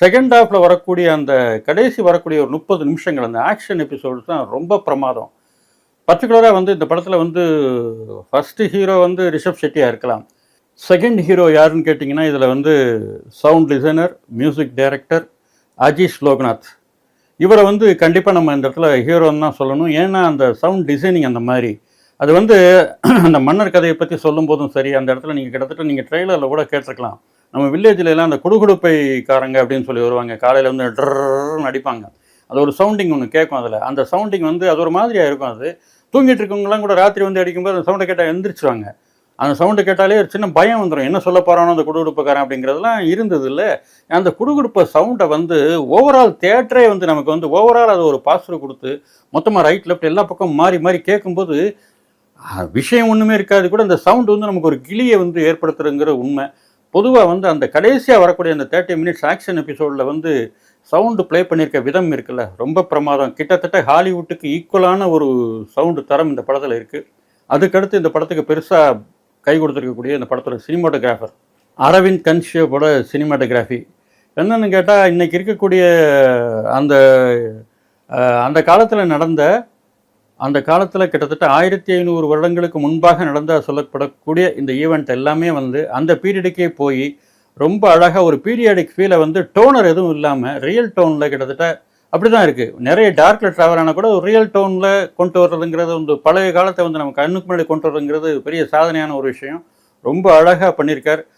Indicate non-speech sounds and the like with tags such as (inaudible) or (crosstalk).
Second ஹாஃபில் வரக்கூடிய அந்த கடைசி வரக்கூடிய ஒரு முப்பது நிமிஷங்கள் அந்த ஆக்ஷன் எபிசோடு தான் ரொம்ப பிரமாதம். பர்டிகுலராக வந்து இந்த படத்தில் வந்து ஃபஸ்ட்டு ஹீரோ வந்து ரிஷப் ஷெட்டியாக இருக்கலாம். செகண்ட் ஹீரோ யாருன்னு கேட்டிங்கன்னா இதில் வந்து sound designer music director Ajeesh Loknath. இவரை வந்து கண்டிப்பாக நம்ம இந்த இடத்துல ஹீரோன்னு தான் சொல்லணும். ஏன்னா அந்த சவுண்ட் டிசைனிங் அந்த மாதிரி. அது வந்து (clears throat) அந்த மன்னர் கதையை பற்றி சொல்லும் போதும் சரி அந்த இடத்துல நீங்கள் கிட்டத்தட்ட நீங்கள் ட்ரெய்லரில் கூட கேட்டிருக்கலாம். நம்ம வில்லேஜில் எல்லாம் அந்த குடுகுடுப்பைக்காரங்க அப்படின்னு சொல்லி வருவாங்க. காலையில் வந்து ட்ரர்னு அடிப்பாங்க. அது ஒரு சவுண்டிங் ஒன்று கேட்கும் அதில். அந்த சவுண்டிங் வந்து அது ஒரு மாதிரியாக இருக்கும் அது. தூங்கிட்டு இருக்கவங்களாம் கூட ராத்திரி வந்து அடிக்கும்போது அந்த சவுண்டை கேட்டால் எந்திரிச்சிருவாங்க. அந்த சவுண்டு கேட்டாலே ஒரு சின்ன பயம் வந்துடும் என்ன சொல்ல போகிறானோ அந்த குடுகுடுப்புக்காரன் அப்படிங்கிறதுலாம் இருந்தது இல்லை. அந்த குடுகுடுப்ப சவுண்டை வந்து ஓவரால் தேட்டரே வந்து நமக்கு வந்து ஓவரால் அது ஒரு பாஸ்வேர்டு கொடுத்து மொத்தமாக ரைட் லெஃப்ட் எல்லா பக்கம் மாறி மாறி கேட்கும்போது விஷயம் ஒன்றுமே இருக்காது. கூட அந்த சவுண்டு வந்து நமக்கு ஒரு கிளியை வந்து ஏற்படுத்துறங்கிற உண்மை. பொதுவாக வந்து அந்த கடைசியாக வரக்கூடிய அந்த தேர்ட்டி மினிட்ஸ் ஆக்ஷன் எபிசோடில் வந்து சவுண்டு ப்ளே பண்ணியிருக்க விதம் இருக்குல்ல. ரொம்ப பிரமாதம். கிட்டத்தட்ட ஹாலிவுட்டுக்கு ஈக்குவலான ஒரு சவுண்டு தரம் இந்த படத்தில் இருக்குது அதுக்கடுத்து இந்த படத்துக்கு பெருசாக கை கொடுத்துருக்கக்கூடிய இந்த படத்தோட சினிமாட்டோகிராஃபர் அரவிந்த் கன்ஷியோட சினிமாட்டோகிராஃபி என்னென்னு கேட்டால் இன்றைக்கி இருக்கக்கூடிய அந்த அந்த காலத்தில் நடந்த அந்த காலத்தில் கிட்டத்தட்ட ஆயிரத்தி ஐநூறு வருடங்களுக்கு முன்பாக நடந்த சொல்லப்படக்கூடிய இந்த ஈவெண்ட் எல்லாமே வந்து அந்த பீரியடுக்கே போய் ரொம்ப அழகாக ஒரு பீரியாடிக் ஃபீலை வந்து டோனர் எதுவும் இல்லாமல் ரியல் டோனில் கிட்டத்தட்ட அப்படி தான் இருக்குது நிறைய டார்க்கில் ட்ராவல் ஆனால் கூட ஒரு ரியல் டோனில் கொண்டு வர்றதுங்கிறது வந்து பழைய காலத்தை வந்து நம்ம கண்ணுக்கு முன்னாடி கொண்டு வர்றதுங்கிறது பெரிய சாதனையான ஒரு விஷயம். ரொம்ப அழகாக பண்ணியிருக்கார்.